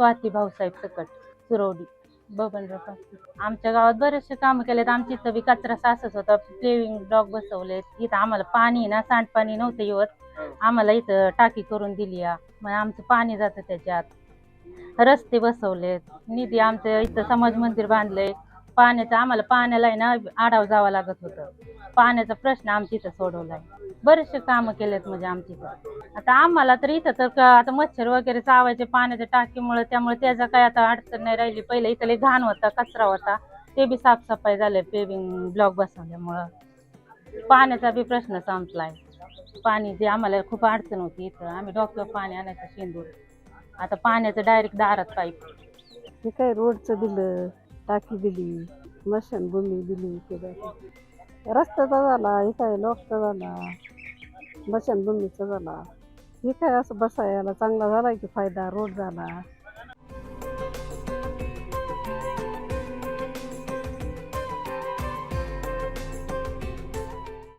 स्वाती भाऊसाहेब सकट सुरवडी. बबनराव पाटील आमच्या गावात बरेचसे कामं केलेत. आमच्या इथं बी कचरा साचत होता. प्लेविंग डॉग बसवलेत. इथं आम्हाला पाणी ना सांडपाणी नव्हतं येत. आम्हाला इथं टाकी करून दिली या. मग आमचं पाणी जातं त्याच्यात. रस्ते बसवलेत. निधी आमचं इथं समाज मंदिर बांधलंय. पाण्याचं आम्हाला पाण्याला आहे ना आडाव जावं लागत होतं. पाण्याचा प्रश्न आमच्या इथं सोडवलाय बरेचसे कामं केलेत म्हणजे आमच्या इथं आता आम्हाला तर इथं तर का- आता मच्छर वगैरे चावायचे पाण्याच्या टाकीमुळे त्यामुळे त्याचा काय आता अडचण नाही राहिली. पहिले इथले घाण होता कचरा होता. ते बी साफसफाई झाले पेविंग ब्लॉक बसवल्यामुळं. पाण्याचा बी प्रश्न संपलाय. पाणी जे आम्हाला खूप अडचण होती इथं. आम्ही डॉक्टर पाणी आणायचं शेंदूर. आता पाण्याचं डायरेक्ट दारात पाईप. हे काय रोडचं दिलं टाकी दिली मशनभूमी दिली केलं रस्त्याचा झाला इथं काय लोकचा झाला मशनभूमीचा झाला. हे काय असं बसायला चांगला झाला की फायदा रोड झाला.